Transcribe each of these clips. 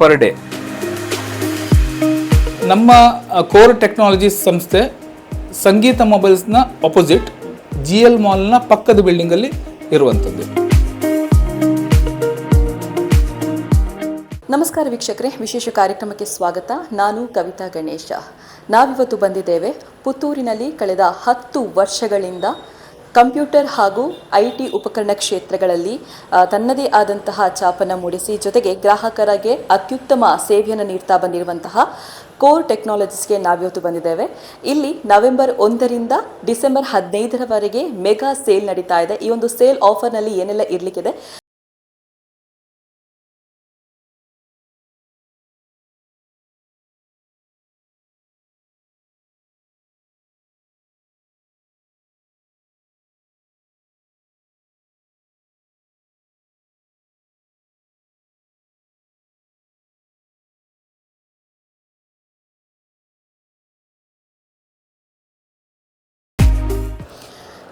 Per day ನಮ್ಮ core technologies ಸಂಸ್ಥೆ ಸಂಗೀತ ಮೊಬೈಲ್ಸ್ನ opposite G L ಮಾಲ್ನ ಪಕ್ಕದ ಬಿಲ್ಡಿಂಗಲ್ಲಿ ಇರುವಂಥದ್ದು. ನಮಸ್ಕಾರ ವೀಕ್ಷಕರೇ ವಿಶೇಷ ಕಾರ್ಯಕ್ರಮಕ್ಕೆ ಸ್ವಾಗತ. ನಾನು ಕವಿತಾ ಗಣೇಶ. ನಾವಿವತ್ತು ಬಂದಿದ್ದೇವೆ ಪುತ್ತೂರಿನಲ್ಲಿ ಕಳೆದ ಹತ್ತು ವರ್ಷಗಳಿಂದ ಕಂಪ್ಯೂಟರ್ ಹಾಗೂ ಐ ಟಿ ಉಪಕರಣ ಕ್ಷೇತ್ರಗಳಲ್ಲಿ ತನ್ನದೇ ಆದಂತಹ ಛಾಪನ್ನು ಮೂಡಿಸಿ ಜೊತೆಗೆ ಗ್ರಾಹಕರಿಗೆ ಅತ್ಯುತ್ತಮ ಸೇವೆಯನ್ನು ನೀಡ್ತಾ ಬಂದಿರುವಂತಹ ಕೋರ್ ಟೆಕ್ನಾಲಜೀಸ್ಗೆ ನಾವಿವತ್ತು ಬಂದಿದ್ದೇವೆ. ಇಲ್ಲಿ ನವೆಂಬರ್ ಒಂದರಿಂದ ಡಿಸೆಂಬರ್ ಹದಿನೈದರವರೆಗೆ ಮೆಗಾ ಸೇಲ್ ನಡೀತಾ ಇದೆ. ಈ ಒಂದು ಸೇಲ್ ಆಫರ್ನಲ್ಲಿ ಏನೆಲ್ಲ ಇರಲಿಕ್ಕಿದೆ?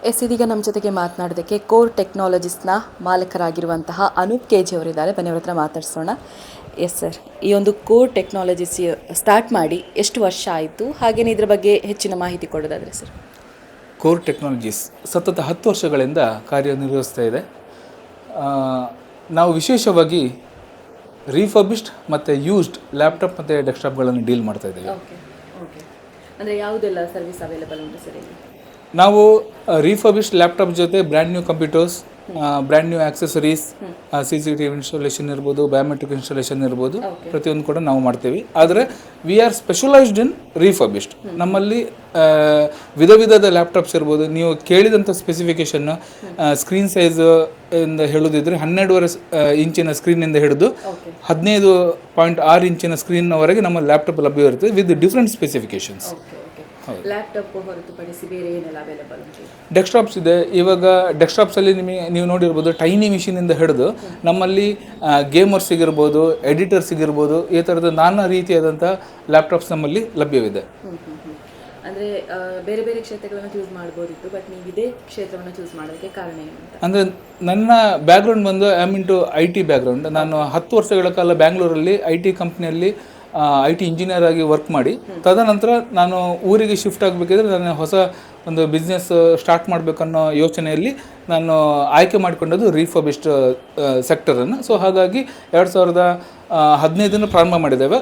ಎಸ್ ಇದೀಗ ನಮ್ಮ ಜೊತೆಗೆ ಮಾತನಾಡೋದಕ್ಕೆ ಕೋರ್ ಟೆಕ್ನಾಲಜೀಸ್ನ ಮಾಲಕರಾಗಿರುವಂತಹ ಅನೂಪ್ ಕೆ ಜಿ ಅವರಿದ್ದಾರೆ. ಬನ್ನಿ ಅವ್ರ ಹತ್ರ ಮಾತಾಡಿಸೋಣ. ಎಸ್ ಸರ್ ಈ ಒಂದು ಕೋರ್ ಟೆಕ್ನಾಲಜಿಸ್ ಸ್ಟಾರ್ಟ್ ಮಾಡಿ ಎಷ್ಟು ವರ್ಷ ಆಯಿತು? ಹಾಗೇನೇ ಇದರ ಬಗ್ಗೆ ಹೆಚ್ಚಿನ ಮಾಹಿತಿ ಕೊಡೋದಾದರೆ ಸರ್. ಕೋರ್ ಟೆಕ್ನಾಲಜೀಸ್ ಸತತ ಹತ್ತು ವರ್ಷಗಳಿಂದ ಕಾರ್ಯನಿರ್ವಹಿಸ್ತಾ ಇದೆ. ನಾವು ವಿಶೇಷವಾಗಿ ರೀಫರ್ಬಿಸ್ಡ್ ಮತ್ತು ಯೂಸ್ಡ್ ಲ್ಯಾಪ್ಟಾಪ್ ಮತ್ತು ಡೆಸ್ಕ್ಟಾಪ್ಗಳನ್ನು ಡೀಲ್ ಮಾಡ್ತಾ ಇದ್ದೀವಿ. ಅಂದರೆ ಯಾವುದೆಲ್ಲ ಸರ್ವಿಸ್ ಅವೈಲೇಬಲ್ ಉಂಟು ಸರ್ ಇಲ್ಲಿ? ನಾವು ರೀಫರ್ಬಿಸ್ಡ್ ಲ್ಯಾಪ್ಟಾಪ್ ಜೊತೆ brand new computers brand new accessories C C T installation ಇರ್ಬೋದು ಬಯೋಮೆಟ್ರಿಕ್ ಇನ್ಸ್ಟಾಲೇಷನ್ ಇರ್ಬೋದು ಪ್ರತಿಯೊಂದು ಕೂಡ ನಾವು ಮಾಡ್ತೀವಿ. ಆದರೆ we are specialised in refurbished ನಮ್ಮಲ್ಲಿ ವಿಧ ವಿಧದ ಲ್ಯಾಪ್ಟಾಪ್ಸ್ ಇರ್ಬೋದು. ನೀವು ಕೇಳಿದಂಥ ಸ್ಪೆಸಿಫಿಕೇಶನ್ ಸ್ಕ್ರೀನ್ ಸೈಜ್ ಇಂದ ಹೇಳೋದಿದ್ರೆ ಹನ್ನೆರಡುವರೆ ಇಂಚಿನ ಸ್ಕ್ರೀನಿಂದ ಹಿಡಿದು ಹದಿನೈದು ಪಾಯಿಂಟ್ ಆರು ಇಂಚಿನ ಸ್ಕ್ರೀನ್ನವರೆಗೆ ನಮ್ಮ ಲ್ಯಾಪ್ಟಾಪ್ ಲಭ್ಯವಿರುತ್ತೆ ವಿತ್ ಡಿಫ್ರೆಂಟ್ ಸ್ಪೆಸಿಫಿಕೇಶನ್ಸ್ ಲ್ಯಾಪ್ಟಾಪ್ ಹೊರತುಪಡಿಸಿ ಬೇರೆ ಏನೆಲ್ಲ ಅವೈಲೇಬಲ್ ಉಂಟು? ಡೆಸ್ಕ್ಟಾಪ್ಸ್ ಇದೆ. ಇವಾಗ ಡೆಸ್ಕ್ಟಾಪ್ಸಲ್ಲಿ ನಿಮಗೆ ನೀವು ನೋಡಿರ್ಬೋದು ಟೈನಿ ಮಿಷಿನಿಂದ ಹಿಡಿದು ನಮ್ಮಲ್ಲಿ ಗೇಮರ್ಸಿಗಿರ್ಬೋದು ಎಡಿಟರ್ಸಿಗಿರ್ಬೋದು ಎಡಿಟರ್ಸ್ ಸಿಗಿರ್ಬೋದು ಈ ಥರದ ನಾನಾ ರೀತಿಯಾದಂಥ ಲ್ಯಾಪ್ಟಾಪ್ಸ್ ನಮ್ಮಲ್ಲಿ ಲಭ್ಯವಿದೆ. ಅಂದರೆ ಬೇರೆ ಬೇರೆ ಕ್ಷೇತ್ರಗಳನ್ನು ಚೂಸ್ ಮಾಡ್ಬೋದಿತ್ತು ಬಟ್ ನೀವು ಇದೇ ಕ್ಷೇತ್ರವನ್ನು ಚೂಸ್ ಮಾಡೋದಕ್ಕೆ ಕಾರಣ ಏನು ಅಂದರೆ ನನ್ನ ಬ್ಯಾಕ್ಗ್ರೌಂಡ್ ಬಂದು I mean to I T background ನಾನು ಹತ್ತು ವರ್ಷಗಳ ಕಾಲ ಬ್ಯಾಂಗ್ಳೂರಲ್ಲಿ ಐ ಟಿ ಕಂಪ್ನಿಯಲ್ಲಿ ಐ ಟಿ ಇಂಜಿನಿಯರ್ ಆಗಿ ವರ್ಕ್ ಮಾಡಿ ತದನಂತರ ನಾನು ಊರಿಗೆ ಶಿಫ್ಟ್ ಆಗಬೇಕಿದ್ರೆ ನಾನು ಹೊಸ ಒಂದು ಬಿಸ್ನೆಸ್ ಸ್ಟಾರ್ಟ್ ಮಾಡಬೇಕನ್ನೋ ಯೋಚನೆಯಲ್ಲಿ ನಾನು ಆಯ್ಕೆ ಮಾಡಿಕೊಂಡದ್ದು ರೀಫಬಿಸ್ಟ್ ಸೆಕ್ಟರನ್ನು ಸೊ ಹಾಗಾಗಿ ಎರಡು ಸಾವಿರದ ಹದಿನೈದನ್ನು ಪ್ರಾರಂಭ ಮಾಡಿದ್ದೇವೆ.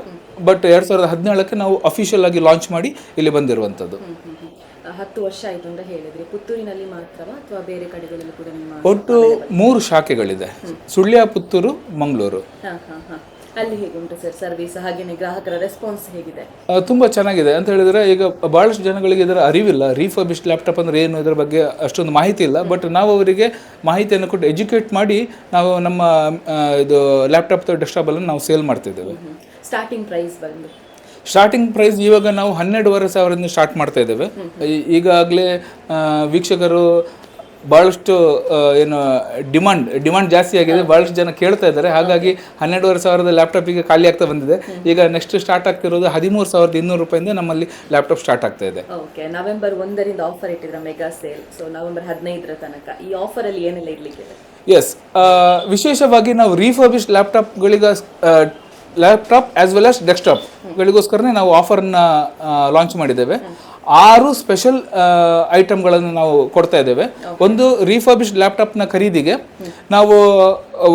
ಬಟ್ ಎರಡು ಸಾವಿರದ ಹದಿನೇಳಕ್ಕೆ ನಾವು ಅಫಿಷಿಯಲ್ ಆಗಿ ಲಾಂಚ್ ಮಾಡಿ ಇಲ್ಲಿ ಬಂದಿರುವಂಥದ್ದು. ಹತ್ತು ವರ್ಷ ಆಯಿತು ಅಂತ ಹೇಳಿದ್ರೆ. ಪುತ್ತೂರಿನಲ್ಲಿ ಮಾತ್ರವಾ ಅಥವಾ ಬೇರೆ ಕಡೆಗಳಲ್ಲಿ ಕೂಡ ಒಟ್ಟು ಮೂರು ಶಾಖೆಗಳಿದೆ. ಸುಳ್ಯ ಪುತ್ತೂರು ಮಂಗಳೂರು. ಅಲ್ಲಿ ಹೇಗುಂಟು ಸರ್ ಸರ್ವಿಸ್ ಹಾಗೆಯೇ ಗ್ರಾಹಕರ ರೆಸ್ಪಾನ್ಸ್ ಹೇಗಿದೆ? ತುಂಬ ಚೆನ್ನಾಗಿದೆ. ಅಂತ ಹೇಳಿದರೆ ಈಗ ಭಾಳಷ್ಟು ಜನಗಳಿಗೆ ಇದರ ಅರಿವಿಲ್ಲ. ರೀಫರ್ಬಿಸ್ಟ್ ಲ್ಯಾಪ್ಟಾಪ್ ಅಂದ್ರೆ ಏನು ಇದರ ಬಗ್ಗೆ ಅಷ್ಟೊಂದು ಮಾಹಿತಿ ಇಲ್ಲ. ಬಟ್ ನಾವು ಅವರಿಗೆ ಮಾಹಿತಿಯನ್ನು ಕೊಟ್ಟು ಎಜುಕೇಟ್ ಮಾಡಿ ನಾವು ನಮ್ಮ ಇದು ಲ್ಯಾಪ್ಟಾಪ್ ಡೆಸ್ಕ್ಟಾಪನ್ನು ನಾವು ಸೇಲ್ ಮಾಡ್ತಿದ್ದೇವೆ. ಸ್ಟಾರ್ಟಿಂಗ್ ಪ್ರೈಸ್ ಬಂದು. ಸ್ಟಾರ್ಟಿಂಗ್ ಪ್ರೈಸ್ ಇವಾಗ ನಾವು ಹನ್ನೆರಡುವರೆ ಸಾವಿರದಿಂದ ಸ್ಟಾರ್ಟ್ ಮಾಡ್ತಾ ಇದ್ದೇವೆ. ಈಗಾಗಲೇ ವೀಕ್ಷಕರು ಭಾಳಷ್ಟು ಏನು ಡಿಮಾಂಡ್ ಡಿಮಾಂಡ್ ಜಾಸ್ತಿ ಆಗಿದೆ ಭಾಳಷ್ಟು ಜನ ಕೇಳ್ತಾ ಇದ್ದಾರೆ. ಹಾಗಾಗಿ ಹನ್ನೆರಡುವರೆ ಸಾವಿರದ ಲ್ಯಾಪ್ಟಾಪಿಗೆ ಖಾಲಿ ಆಗ್ತಾ ಬಂದಿದೆ. ಈಗ ನೆಕ್ಸ್ಟ್ ಸ್ಟಾರ್ಟ್ ಆಗ್ತಿರೋದು ಹದಿಮೂರು ಸಾವಿರದ ಇನ್ನೂರು ರೂಪಾಯಿಂದ ನಮ್ಮಲ್ಲಿ ಲ್ಯಾಪ್ಟಾಪ್ ಸ್ಟಾರ್ಟ್ ಆಗ್ತಾ ಇದೆ. ಓಕೆ ನವೆಂಬರ್ ಒಂದರಿಂದ ಆಫರ್ ಇಟ್ಟಿದ್ರೆ ಮೆಗಾ ಸೇಲ್ ಸೊ ನವೆಂಬರ್ ಹದಿನೈದರ ತನಕ. ಈ ಆಫರಲ್ಲಿ ಏನೆಲ್ಲ ಇರಲಿಕ್ಕಿದೆ ಎಸ್ ವಿಶೇಷವಾಗಿ ನಾವು ರೀಫರ್ಬಿಶ್ ಲ್ಯಾಪ್ಟಾಪ್ಗಳಿಗ ಲ್ಯಾಪ್ಟಾಪ್ ಆಸ್ ವೆಲ್ ಆಸ್ ಡೆಸ್ಕ್ಟಾಪ್ಗಳಿಗೋಸ್ಕರನೇ ನಾವು ಆಫರ್ನ ಲಾಂಚ್ ಮಾಡಿದ್ದೇವೆ. ಆರು ಸ್ಪೆಷಲ್ ಐಟಮ್ಗಳನ್ನು ನಾವು ಕೊಡ್ತಾ ಇದ್ದೇವೆ. ಒಂದು ರೀಫರ್ಬಿಸ್ಟ್ ಲ್ಯಾಪ್ಟಾಪ್ನ ಖರೀದಿಗೆ ನಾವು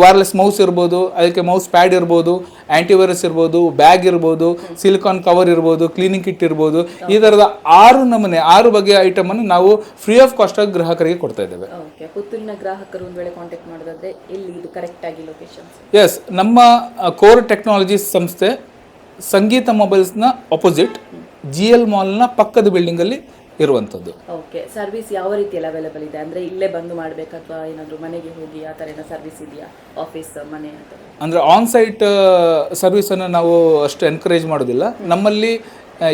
ವೈರ್ಲೆಸ್ ಮೌಸ್ ಇರ್ಬೋದು ಅದಕ್ಕೆ ಮೌಸ್ ಪ್ಯಾಡ್ ಇರ್ಬೋದು ಆಂಟಿವೈರಸ್ ಇರ್ಬೋದು ಬ್ಯಾಗ್ ಇರ್ಬೋದು ಸಿಲಿಕಾನ್ ಕವರ್ ಇರ್ಬೋದು ಕ್ಲೀನಿಂಗ್ ಕಿಟ್ ಇರ್ಬೋದು ಈ ಥರದ ಆರು ನಮೂನೆ ಆರು ಬಗೆಯ ಐಟಮನ್ನು ನಾವು ಫ್ರೀ ಆಫ್ ಕಾಸ್ಟ್ ಆಗಿ ಗ್ರಾಹಕರಿಗೆ ಕೊಡ್ತಾ ಇದ್ದೇವೆ. ಪುತ್ತೂರಿನ ಗ್ರಾಹಕರು ಒಂದು ವೇಳೆ ಕಾಂಟ್ಯಾಕ್ಟ್ ಮಾಡೋದಾದ್ರೆ ಎಲ್ಲಿ ಇದು ಕರೆಕ್ಟ್ ಆಗಿ ಲೊಕೇಶನ್ಸ್ ಎಸ್ ನಮ್ಮ ಕೋರ್ ಟೆಕ್ನಾಲಜೀಸ್ ಸಂಸ್ಥೆ ಸಂಗೀತ ಮೊಬೈಲ್ಸ್ನ ಅಪೋಸಿಟ್ ಜಿ ಎಲ್ ಮಾಲ್ನ ಪಕ್ಕದ ಬಿಲ್ಡಿಂಗಲ್ಲಿ ಇರುವಂಥದ್ದು ಓಕೆ ಸರ್ವಿಸ್ ಯಾವ ರೀತಿಯಲ್ಲಿ ಅವೈಲೇಬಲ್ ಇದೆ? ಅಂದ್ರೆ ಇಲ್ಲೇ ಬಂದು ಮಾಡಬೇಕು ಅಥವಾ ಏನಾದರೂ ಮನೆಗೆ ಹೋಗಿ ಆ ಥರ ಏನೋ ಸರ್ವಿಸ್ ಇದೆಯಾ? ಆಫೀಸ್ ಮನೆ ಅಂದರೆ ಆನ್ ಸೈಟ್ ಸರ್ವಿಸನ್ನು ನಾವು ಅಷ್ಟು ಎನ್ಕರೇಜ್ ಮಾಡೋದಿಲ್ಲ. ನಮ್ಮಲ್ಲಿ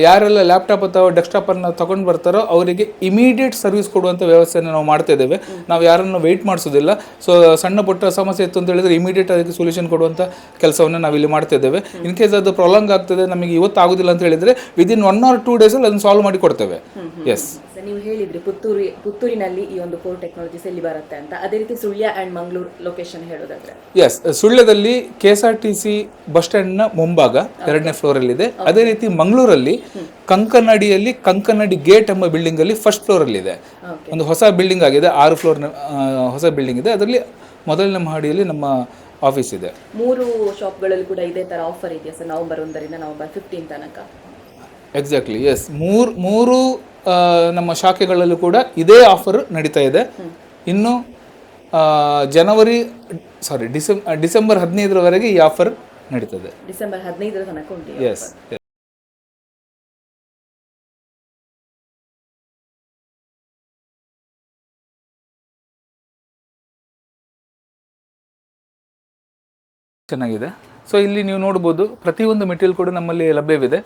ಯಾರೆಲ್ಲ ಲ್ಯಾಪ್ಟಾಪ್ ಅಥವಾ ಡೆಸ್ಕ್ಟಾಪನ್ನು ತಗೊಂಡು ಬರ್ತಾರೋ ಅವರಿಗೆ ಇಮಿಡಿಯೇಟ್ ಸರ್ವಿಸ್ ಕೊಡುವಂಥ ವ್ಯವಸ್ಥೆಯನ್ನು ನಾವು ಮಾಡ್ತಾ ಇದ್ದೇವೆ. ನಾವು ಯಾರನ್ನು ವೆಯ್ಟ್ ಮಾಡಿಸೋದಿಲ್ಲ ಸೊ ಸಣ್ಣ ಪುಟ್ಟ ಸಮಸ್ಯೆ ಇತ್ತು ಅಂತ ಹೇಳಿದ್ರೆ ಇಮಿಡಿಯೇಟ್ ಅದಕ್ಕೆ ಸೊಲ್ಯೂಷನ್ ಕೊಡುವಂಥ ಕೆಲಸವನ್ನು ನಾವು ಇಲ್ಲಿ ಮಾಡ್ತಾ ಇದ್ದೇವೆ. ಇನ್ ಕೇಸ್ ಅದು ಪ್ರೊಲಾಂಗ್ ಆಗ್ತದೆ ನಮಗೆ ಇವತ್ತು ಆಗೋದಿಲ್ಲ ಅಂತ ಹೇಳಿದ್ರೆ ವಿದಿನ್ ಒನ್ ಆರ್ ಟೂ ಡೇಸಲ್ಲಿ ಅದನ್ನು ಸಾಲ್ವ್ ಮಾಡಿ ಕೊಡ್ತೇವೆ. ಎಸ್ ಸರ್ ನೀವು ಹೇಳಿದ್ರಿ ಪುತ್ತೂರಿ ಪುತ್ತೂರಿನಲ್ಲಿ ಈ ಒಂದು ಕೋರ್ ಟೆಕ್ನಾಲಜೀಸ್ ಎಲ್ಲಿ ಬರುತ್ತೆ ಅಂತ. ಅದೇ ರೀತಿ ಸುಳ್ಯ ಆ್ಯಂಡ್ ಮಂಗಳೂರು ಲೊಕೇಶನ್ ಹೇಳೋದಾದ್ರೆ. Yes ಸುಳ್ಯದಲ್ಲಿ K S R T C bus ಸ್ಟ್ಯಾಂಡ್ನ ಮುಂಭಾಗ ಎರಡನೇ ಫ್ಲೋರಲ್ಲಿದೆ ಅದೇ ರೀತಿ ಮಂಗಳೂರಲ್ಲಿ ಕಂಕನಡಿಯಲ್ಲಿ ಕಂಕನಡಿ ಗೇಟ್ ಎಂಬ ಬಿಲ್ಡಿಂಗ್ ಅಲ್ಲಿ ಫಸ್ಟ್ ಫ್ಲೋರ್ ಅಲ್ಲಿ ಇದೆ. ಒಂದು ಹೊಸ ಬಿಲ್ಡಿಂಗ್ ಆಗಿದೆ ಆರು ಫ್ಲೋರ್ ಹೊಸ ಬಿಲ್ಡಿಂಗ್ ಇದೆ. ಅದರಲ್ಲಿ ಮೊದಲನೇ ಮಹಡಿಯಲ್ಲಿ ನಮ್ಮ ಆಫೀಸ್ ಇದೆ. ಮೂರು ಶಾಪ್ಗಳಲ್ಲಿ ಕೂಡ ಇದೇ ತರ ಆಫರ್ ಇದೆಯಾ ಸರ್? ನವೆಂಬರ್ ಒಂದರಿಂದ ನವೆಂಬರ್ ಫಿಫ್ಟೀನ್ ತನಕ? ಎಕ್ಸಾಕ್ಟ್ಲಿ ಎಸ್ ಮೂರು ಮೂರು ನಮ್ಮ ಶಾಖೆಗಳಲ್ಲೂ ಕೂಡ ಇದೇ ಆಫರ್ ನಡೀತಾ ಇದೆ. ಇನ್ನು ಜನವರಿ ಸಾರಿ ಡಿಸೆಂಬರ್ ಡಿಸೆಂಬರ್ ಹದಿನೈದರವರೆಗೆ ಈ ಆಫರ್ ನಡೀತದೆ ಡಿಸೆಂಬರ್ ಹದಿನೈದರ ತನಕ ಉಂಟು ಎಸ್ ಚೆನ್ನಾಗಿದೆ. ಸೊ ಇಲ್ಲಿ ನೀವು ನೋಡ್ಬೋದು ಪ್ರತಿಯೊಂದು ಮೆಟೀರಿಯಲ್ ಕೂಡ ನಮ್ಮಲ್ಲಿ ಲಭ್ಯವಿದೆ.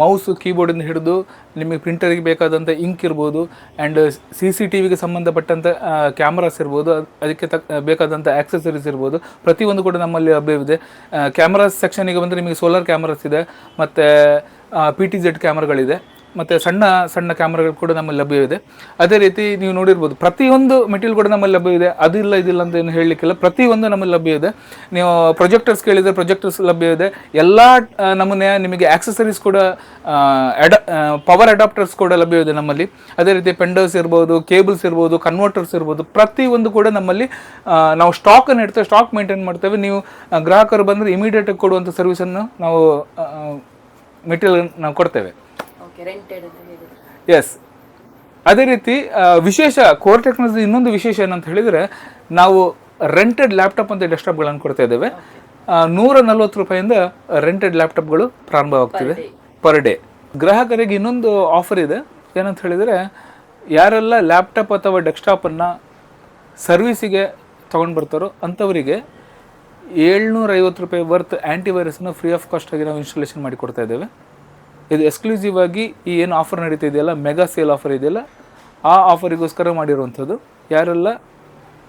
ಮೌಸ್ ಕೀಬೋರ್ಡಿಂದ ಹಿಡಿದು ನಿಮಗೆ ಪ್ರಿಂಟರಿಗೆ ಬೇಕಾದಂಥ ಇಂಕ್ ಇರ್ಬೋದು ಆ್ಯಂಡ್ ಸಿ ಸಿ ಟಿ ವಿಗೆ ಸಂಬಂಧಪಟ್ಟಂಥ ಕ್ಯಾಮ್ರಾಸ್ ಇರ್ಬೋದು. ಅದಕ್ಕೆ ತಕ್ಕ ಬೇಕಾದಂಥ ಆಕ್ಸೆಸರೀಸ್ ಇರ್ಬೋದು. ಪ್ರತಿಯೊಂದು ಕೂಡ ನಮ್ಮಲ್ಲಿ ಲಭ್ಯವಿದೆ. ಕ್ಯಾಮ್ರಾಸ್ ಸೆಕ್ಷನಿಗೆ ಬಂದರೆ ನಿಮಗೆ ಸೋಲಾರ್ ಕ್ಯಾಮ್ರಾಸ್ ಇದೆ. ಮತ್ತು ಪಿ ಟಿ ಜೆಡ್ ಕ್ಯಾಮ್ರಾಗಳಿದೆ ಮತ್ತು ಸಣ್ಣ ಸಣ್ಣ ಕ್ಯಾಮ್ರಾಗಳು ಕೂಡ ನಮ್ಮಲ್ಲಿ ಲಭ್ಯವಿದೆ. ಅದೇ ರೀತಿ ನೀವು ನೋಡಿರ್ಬೋದು, ಪ್ರತಿಯೊಂದು ಮೆಟೀರಿಯಲ್ ಕೂಡ ನಮ್ಮಲ್ಲಿ ಲಭ್ಯವಿದೆ. ಅದಿಲ್ಲ ಇದಿಲ್ಲ ಅಂತ ಏನು ಹೇಳಲಿಕ್ಕಿಲ್ಲ. ಪ್ರತಿಯೊಂದು ನಮ್ಮಲ್ಲಿ ಲಭ್ಯವಿದೆ. ನೀವು ಪ್ರೊಜೆಕ್ಟರ್ಸ್ ಕೇಳಿದರೆ ಪ್ರೊಜೆಕ್ಟರ್ಸ್ ಲಭ್ಯವಿದೆ. ಎಲ್ಲ ನಮೂನೆಯ ನಿಮಗೆ ಆಕ್ಸೆಸರೀಸ್ ಕೂಡ ಅಡ ಪವರ್ ಅಡಾಪ್ಟರ್ಸ್ ಕೂಡ ಲಭ್ಯವಿದೆ ನಮ್ಮಲ್ಲಿ. ಅದೇ ರೀತಿ ಪೆಂಡರ್ಸ್ ಇರ್ಬೋದು ಕೇಬಲ್ಸ್ ಇರ್ಬೋದು ಕನ್ವರ್ಟರ್ಸ್ ಇರ್ಬೋದು, ಪ್ರತಿಯೊಂದು ಕೂಡ ನಮ್ಮಲ್ಲಿ ನಾವು ಸ್ಟಾಕನ್ನು ಇಡ್ತೇವೆ ಸ್ಟಾಕ್ ಮೇಂಟೈನ್ ಮಾಡ್ತೇವೆ. ನೀವು ಗ್ರಾಹಕರು ಬಂದರೆ ಇಮಿಡಿಯೇಟಾಗಿ ಕೊಡುವಂಥ ಸರ್ವಿಸನ್ನು ನಾವು ಮೆಟೀರಿಯಲ್ ನಾವು ಕೊಡ್ತೇವೆ. ರೆಂಟೆಡ್ ಅಂತ ಹೇಳಿದ್ರೆ. ಎಸ್ ಅದೇ ರೀತಿ ವಿಶೇಷ ಕೋರ್ ಟೆಕ್ನಾಲಜಿ ಇನ್ನೊಂದು ವಿಶೇಷ ಏನಂತ ಹೇಳಿದರೆ ನಾವು ರೆಂಟೆಡ್ ಲ್ಯಾಪ್ಟಾಪ್ ಅಂತ ಡೆಸ್ಕ್ಟಾಪ್ಗಳನ್ನು ಕೊಡ್ತಾ ಇದ್ದೇವೆ. ನೂರ ನಲ್ವತ್ತು ರೂಪಾಯಿಂದ ರೆಂಟೆಡ್ ಲ್ಯಾಪ್ಟಾಪ್ಗಳು ಪ್ರಾರಂಭವಾಗ್ತಿದೆ ಪರ್ ಡೇ ಗ್ರಾಹಕರಿಗೆ ಇನ್ನೊಂದು ಆಫರ್ ಇದೆ. ಏನಂತ ಹೇಳಿದರೆ ಯಾರೆಲ್ಲ ಲ್ಯಾಪ್ಟಾಪ್ ಅಥವಾ ಡೆಸ್ಕ್ಟಾಪನ್ನು ಸರ್ವಿಸಿಗೆ ತೊಗೊಂಡು ಬರ್ತಾರೋ ಅಂಥವರಿಗೆ ಏಳ್ನೂರ ಐವತ್ತು ರೂಪಾಯಿ ವರ್ತ್ ಆ್ಯಂಟಿವೈರಸ್ನ ಫ್ರೀ ಆಫ್ ಕಾಸ್ಟಾಗಿ ನಾವು ಇನ್ಸ್ಟಾಲೇಷನ್ ಮಾಡಿ ಕೊಡ್ತಾ ಇದ್ದೇವೆ. ಇದು ಎಕ್ಸ್ಕ್ಲೂಸಿವ್ ಆಗಿ ಈ ಏನು ಆಫರ್ ನಡೀತಾ ಇದೆಯಲ್ಲ ಮೆಗಾ ಸೇಲ್ ಆಫರ್ ಇದೆಯಲ್ಲ, ಆ ಆಫರಿಗೋಸ್ಕರ ಮಾಡಿರುವಂಥದ್ದು. ಯಾರೆಲ್ಲ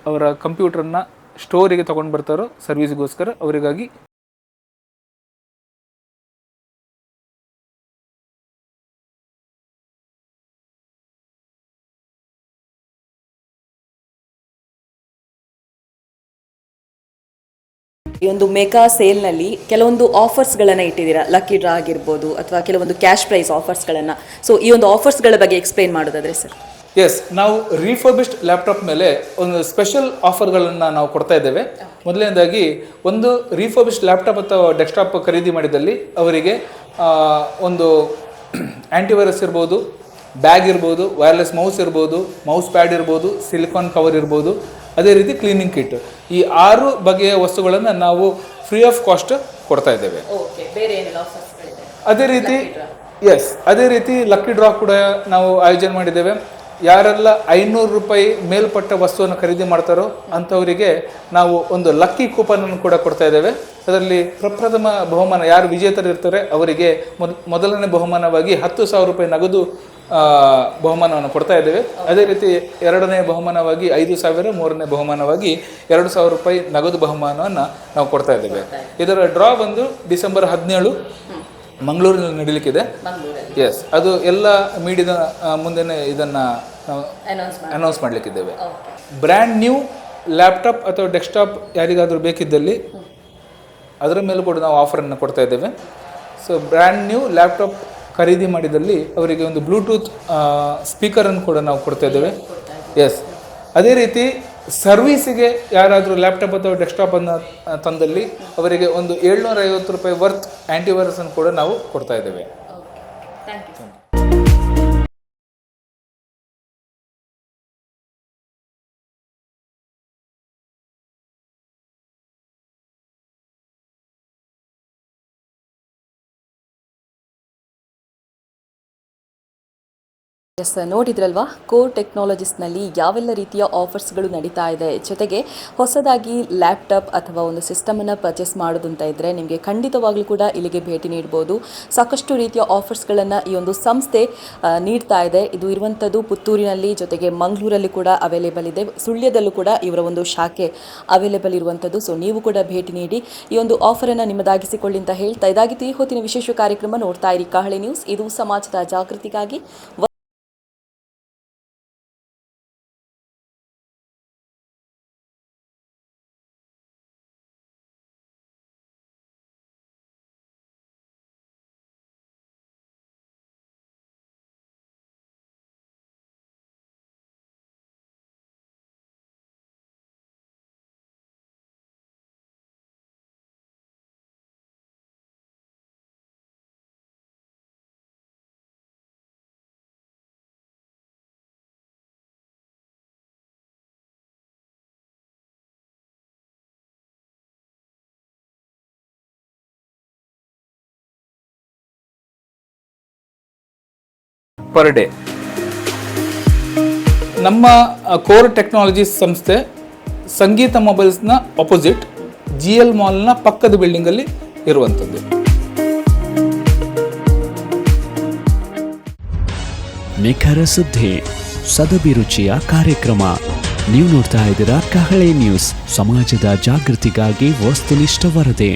ಅವರ ಕಂಪ್ಯೂಟರ್ನ ಸ್ಟೋರಿಗೆ ತೊಗೊಂಡು ಬರ್ತಾರೋ ಸರ್ವಿಸ್ಗೋಸ್ಕರ ಅವರಿಗಾಗಿ ಈ ಒಂದು ಮೆಗಾ ಸೇಲ್ನಲ್ಲಿ ಕೆಲವೊಂದು ಆಫರ್ಸ್ಗಳನ್ನು ಇಟ್ಟಿದ್ದೀರಾ? ಲಕ್ಕಿ ಡ್ರಾ ಆಗಿರ್ಬೋದು ಅಥವಾ ಕೆಲವೊಂದು ಕ್ಯಾಶ್ ಪ್ರೈಸ್ ಆಫರ್ಸ್ಗಳನ್ನು ಸೊ ಈ ಒಂದು ಆಫರ್ಸ್ಗಳ ಬಗ್ಗೆ ಎಕ್ಸ್ಪ್ಲೈನ್ ಮಾಡೋದಾದ್ರೆ ಸರ್ ಎಸ್ ನಾವು ರೀಫರ್ಬಿಸ್ಡ್ ಲ್ಯಾಪ್ಟಾಪ್ ಮೇಲೆ ಒಂದು ಸ್ಪೆಷಲ್ ಆಫರ್ಗಳನ್ನು ನಾವು ಕೊಡ್ತಾ ಇದ್ದೇವೆ. ಮೊದಲನೇದಾಗಿ ಒಂದು ರೀಫರ್ಬಿಸ್ಡ್ ಲ್ಯಾಪ್ಟಾಪ್ ಅಥವಾ ಡೆಸ್ಕ್ಟಾಪ್ ಖರೀದಿ ಮಾಡಿದಲ್ಲಿ ಅವರಿಗೆ ಒಂದು ಆ್ಯಂಟಿವೈರಸ್ ಇರ್ಬೋದು ಬ್ಯಾಗ್ ಇರ್ಬೋದು ವೈರ್ಲೆಸ್ ಮೌಸ್ ಇರ್ಬೋದು ಮೌಸ್ ಪ್ಯಾಡ್ ಇರ್ಬೋದು ಸಿಲಿಕಾನ್ ಕವರ್ ಇರ್ಬೋದು ಅದೇ ರೀತಿ ಕ್ಲೀನಿಂಗ್ ಕಿಟ್ ಈ ಆರು ಬಗೆಯ ವಸ್ತುಗಳನ್ನು ನಾವು ಫ್ರೀ ಆಫ್ ಕಾಸ್ಟ್ ಕೊಡ್ತಾ ಇದ್ದೇವೆ. ಅದೇ ರೀತಿ ಎಸ್ ಅದೇ ರೀತಿ ಲಕ್ಕಿ ಡ್ರಾ ಕೂಡ ನಾವು ಆಯೋಜನೆ ಮಾಡಿದ್ದೇವೆ. ಯಾರೆಲ್ಲ ಐನೂರು ರೂಪಾಯಿ ಮೇಲ್ಪಟ್ಟ ವಸ್ತುವನ್ನು ಖರೀದಿ ಮಾಡ್ತಾರೋ ಅಂಥವರಿಗೆ ನಾವು ಒಂದು ಲಕ್ಕಿ ಕೂಪನನ್ನು ಕೂಡ ಕೊಡ್ತಾ ಇದ್ದೇವೆ. ಅದರಲ್ಲಿ ಪ್ರಪ್ರಥಮ ಬಹುಮಾನ ಯಾರು ವಿಜೇತರು ಇರ್ತಾರೆ ಅವರಿಗೆ ಮೊದ್ ಮೊದಲನೇ ಬಹುಮಾನವಾಗಿ ಹತ್ತು ಸಾವಿರ ರೂಪಾಯಿ ನಗದು ಬಹುಮಾನವನ್ನು ಕೊಡ್ತಾ ಇದ್ದೇವೆ. ಅದೇ ರೀತಿ ಎರಡನೇ ಬಹುಮಾನವಾಗಿ ಐದು ಸಾವಿರ ಮೂರನೇ ಬಹುಮಾನವಾಗಿ ಎರಡು ಸಾವಿರ ರೂಪಾಯಿ ನಗದು ಬಹುಮಾನವನ್ನು ನಾವು ಕೊಡ್ತಾ ಇದ್ದೇವೆ. ಇದರ ಡ್ರಾ ಬಂದು ಡಿಸೆಂಬರ್ ಹದಿನೇಳು ಮಂಗಳೂರಿನಲ್ಲಿ ನಡೀಲಿಕ್ಕಿದೆ. ಎಸ್ ಅದು ಎಲ್ಲ ಮೀಡಿಯಾದ ಮುಂದೆನೇ ಇದನ್ನು ಅನೌನ್ಸ್ ಮಾಡಿ ಅನೌನ್ಸ್ ಮಾಡಲಿಕ್ಕಿದ್ದೇವೆ. ಬ್ರ್ಯಾಂಡ್ ನ್ಯೂ ಲ್ಯಾಪ್ಟಾಪ್ ಅಥವಾ ಡೆಸ್ಕ್ಟಾಪ್ ಯಾರಿಗಾದರೂ ಬೇಕಿದ್ದಲ್ಲಿ ಅದರ ಮೇಲೂ ಕೂಡ ನಾವು ಆಫರನ್ನು ಕೊಡ್ತಾ ಇದ್ದೇವೆ. ಸೊ ಬ್ರ್ಯಾಂಡ್ ನ್ಯೂ ಲ್ಯಾಪ್ಟಾಪ್ ಖರೀದಿ ಮಾಡಿದಲ್ಲಿ ಅವರಿಗೆ ಒಂದು ಬ್ಲೂಟೂತ್ ಸ್ಪೀಕರನ್ನು ಕೂಡ ನಾವು ಕೊಡ್ತಾ ಇದ್ದೇವೆ. ಎಸ್ ಅದೇ ರೀತಿ ಸರ್ವೀಸಿಗೆ ಯಾರಾದರೂ ಲ್ಯಾಪ್ಟಾಪ್ ಅಥವಾ ಡೆಸ್ಕ್ಟಾಪನ್ನು ತಂದಲ್ಲಿ ಅವರಿಗೆ ಒಂದು ಏಳ್ನೂರ ಐವತ್ತು ರೂಪಾಯಿ ವರ್ತ್ ಆ್ಯಂಟಿವೈರಸನ್ನು ಕೂಡ ನಾವು ಕೊಡ್ತಾ ಇದ್ದೇವೆ. ಎಸ್ ನೋಡಿದ್ರಲ್ವಾ? ಕೋರ್ ಟೆಕ್ನಾಲಜೀಸ್ನಲ್ಲಿ ಯಾವೆಲ್ಲ ರೀತಿಯ ಆಫರ್ಸ್ಗಳು ನಡೀತಾ ಇದೆ? ಜೊತೆಗೆ ಹೊಸದಾಗಿ ಲ್ಯಾಪ್ಟಾಪ್ ಅಥವಾ ಒಂದು ಸಿಸ್ಟಮನ್ನು ಪರ್ಚೇಸ್ ಮಾಡೋದು ಅಂತ ಇದ್ದರೆ ನಿಮಗೆ ಖಂಡಿತವಾಗಲೂ ಕೂಡ ಇಲ್ಲಿಗೆ ಭೇಟಿ ನೀಡ್ಬೋದು. ಸಾಕಷ್ಟು ರೀತಿಯ ಆಫರ್ಸ್ಗಳನ್ನು ಈ ಒಂದು ಸಂಸ್ಥೆ ನೀಡ್ತಾ ಇದೆ. ಇದು ಇರುವಂಥದ್ದು ಪುತ್ತೂರಿನಲ್ಲಿ, ಜೊತೆಗೆ ಮಂಗಳೂರಲ್ಲಿ ಕೂಡ ಅವೈಲೇಬಲ್ ಇದೆ. ಸುಳ್ಯದಲ್ಲೂ ಕೂಡ ಇವರ ಒಂದು ಶಾಖೆ ಅವೈಲೇಬಲ್ ಇರುವಂಥದ್ದು ಸೊ ನೀವು ಕೂಡ ಭೇಟಿ ನೀಡಿ. ಈ ಒಂದು ಆಫರನ್ನು ನಿಮ್ಮದಾಗಿಸಿಕೊಳ್ಳಿ ಅಂತ ಹೇಳ್ತಾ ಇದಾಗಿತ್ತು. ಈ ಹೊತ್ತಿನ ವಿಶೇಷ ಕಾರ್ಯಕ್ರಮ ನೋಡ್ತಾ ಇರಿ. ಕಹಳೆ ನ್ಯೂಸ್ ಇದು ಸಮಾಜದ ಜಾಗೃತಿಗಾಗಿ. ಪರ್ ಡೇ ನಮ್ಮ ಕೋರ್ ಟೆಕ್ನಾಲಜಿ ಸಂಸ್ಥೆ ಸಂಗೀತ ಮೊಬೈಲ್ಸ್ನ ಅಪೋಸಿಟ್ ಜಿ ಎಲ್ ಮಾಲ್ನ ಪಕ್ಕದ ಬಿಲ್ಡಿಂಗಲ್ಲಿ ಇರುವಂಥದ್ದು. ನಿಖರ ಸುದ್ದಿ ಸದಭಿರುಚಿಯ ಕಾರ್ಯಕ್ರಮ. ನೀವು ನೋಡ್ತಾ ಇದ್ದೀರಾ ಕಹಳೆ ನ್ಯೂಸ್ ಸಮಾಜದ ಜಾಗೃತಿಗಾಗಿ ವಸ್ತುನಿಷ್ಠ ವರದಿ.